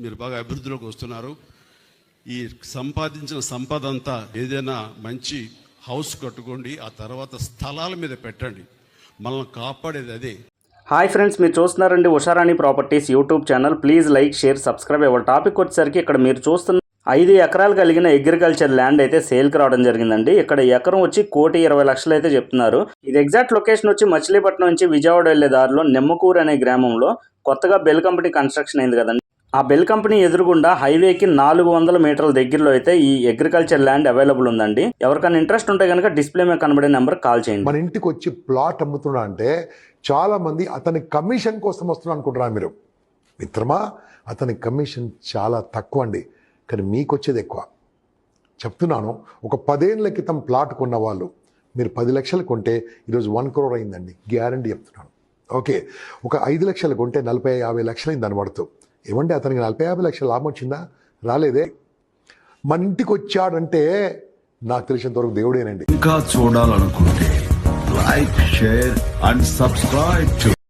మీరు బాగా అభివృద్ధిలోకి వస్తున్నారు. ఈ సంపాదించిన సంపద అంతా ఏదైనా మంచి హౌస్ కట్టుకోండి ఆ తర్వాత స్థలాల మీద పెట్టండి. మనల్ని కాపాడేది అదే. హాయ్ ఫ్రెండ్స్ మీరు చూస్తున్నారండి Usharani properties YouTube channel. Please like share subscribe. ఇవ్వాలి టాపిక్ వచ్చేసరికి ఇక్కడ మీరు చూస్తున్న ఐదు ఎకరాలు కలిగిన అగ్రికల్చర్ ల్యాండ్ అయితే సేల్కి రావడం జరిగిందండి. ఇక్కడ ఎకరం వచ్చి కోటి ఇరవై లక్షలు అయితే చెప్తున్నారు. ఇది ఎగ్జాక్ట్ లొకేషన్ వచ్చి మచిలీపట్నం నుంచి విజయవాడ వెళ్ళే దారిలో నిమ్మకూరు అనే గ్రామంలో కొత్తగా బెల్ కంపెనీ కన్స్ట్రక్షన్ అయింది కదండి. ఆ బెల్ కంపెనీ ఎదురుగుండా హైవేకి నాలుగు వందల మీటర్ల దగ్గరలో అయితే ఈ అగ్రికల్చర్ ల్యాండ్ అవైలబుల్ ఉందండి. ఎవరికైనా ఇంట్రెస్ట్ ఉంటే కనుక డిస్ప్లే మీద కనబడే నెంబర్ కాల్ చేయండి. మన ఇంటికి వచ్చి ప్లాట్ అమ్ముతున్నా అంటే చాలా మంది అతని కమిషన్ కోసం వస్తున్నా అనుకుంటున్నారు మీరు? మిత్రమా అతని కమిషన్ చాలా తక్కువ అండి. కానీ మీకు వచ్చేది ఎక్కువ. చెప్తున్నాను ఒక పదేళ్ళ క్రితం ప్లాట్ కొన్న వాళ్ళు మీరు పది లక్షలు కొంటే ఈరోజు వన్ క్రోర్ అయిందండి. గ్యారంటీ చెప్తున్నాను. ఓకే ఒక ఐదు లక్షలు కొంటే నలభై యాభై లక్షలు అయింది దాని పడుతూ ఏమంటే అతనికి నలభై యాభై లక్షల లాభం వచ్చిందా? రాలేదే. మన ఇంటికి వచ్చాడంటే నాకు తెలిసినంత వరకు దేవుడేనండి. ఇంకా చూడాలనుకుంటే లైక్ షేర్ అండ్ సబ్స్క్రైబ్